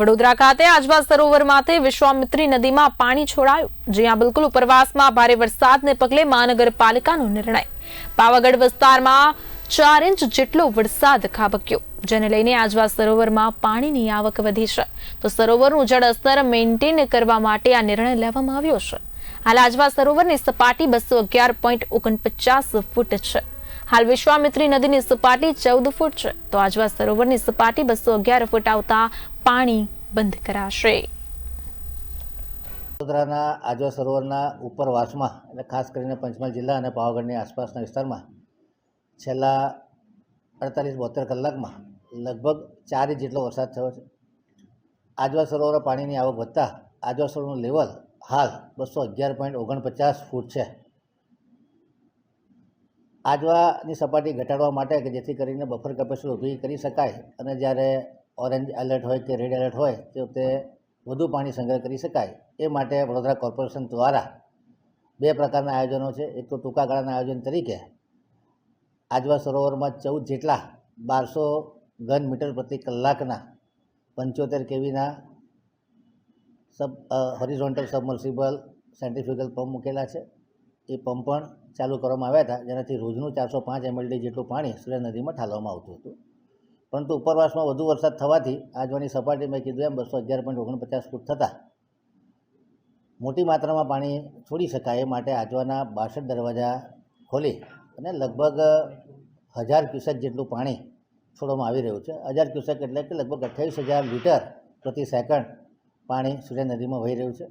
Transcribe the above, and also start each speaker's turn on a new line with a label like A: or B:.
A: વડોદરા ખાતે આજવા સરોવરમાંથી વિશ્વામિત્રી નદીમાં પાણી છોડાયું, જ્યાં બિલકુલ ઉપરવાસમાં ભારે વરસાદને પગલે મહાનગરપાલિકાનો નિર્ણય. પાવાગઢ વિસ્તારમાં ચાર ઇંચ જેટલો વરસાદ ખાબક્યો, જેને લઈને આજવા સરોવરમાં પાણીની આવક વધી છે. તો સરોવરનું જળસ્તર મેન્ટેન કરવા માટે આ નિર્ણય લેવામાં આવ્યો છે. હાલ આજવા સરોવરની સપાટી બસો અગિયાર પોઈન્ટ ઓગણપચાસ ફૂટ છે. હાલ વિશ્વામિત્રી નદીની સપાટી ચૌદ ફૂટ છે. તો આજવા સરોવરની સપાટી બસો અગિયાર ફૂટ આવતા પાણી બંધ કરાશે.
B: વડોદરાના આજવા સરોવરના ઉપરવાસમાં એટલે ખાસ કરીને પંચમહાલ જિલ્લા અને પાવાગઢની આસપાસના વિસ્તારમાં છેલ્લા અડતાલીસ બોતેર કલાકમાં લગભગ ચાર ઇંચ જેટલો વરસાદ થયો છે. આજવા સરોવર પાણીની આવક વધતા આજવા સરોવરનું લેવલ હાલ બસો અગિયાર પોઈન્ટ ઓગણપચાસ ફૂટ છે. આજવાની સપાટી ઘટાડવા માટે કે જેથી કરીને બફર કેપેસિટી ઊભી કરી શકાય અને જ્યારે ઓરેન્જ એલર્ટ હોય કે રેડ એલર્ટ હોય તે વધુ પાણી સંગ્રહ કરી શકાય. એ માટે વડોદરા કોર્પોરેશન દ્વારા બે પ્રકારના આયોજનો છે. એક તો ટૂંકા ગાળાના આયોજન તરીકે આજવા સરોવરમાં ચૌદ જેટલા બારસો ઘન મીટર પ્રતિ કલાકના પંચોતેર કેવીના sub horizontal submersible scientifical pump મૂકેલા છે. એ પંપ પણ ચાલુ કરવામાં આવ્યા હતા, જેનાથી રોજનું ચારસો પાંચ એમએલડી જેટલું પાણી સુરત નદીમાં ઠાલવામાં આવતું હતું. પરંતુ ઉપરવાસમાં વધુ વરસાદ થવાથી આજવાની સપાટી મેં કીધું એમ, બસો અગિયાર પોઈન્ટ ઓગણપચાસ ફૂટ થતાં મોટી માત્રામાં પાણી છોડી શકાય એ માટે આજવાના બાસઠ દરવાજા ખોલી અને લગભગ હજાર ક્યુસેક જેટલું પાણી છોડવામાં આવી રહ્યું છે. હજાર ક્યુસેક એટલે કે લગભગ અઠ્યાવીસ હજાર લીટર પ્રતિ સેકન્ડ પાણી સૂર્ય નદીમાં વહી રહ્યું છે.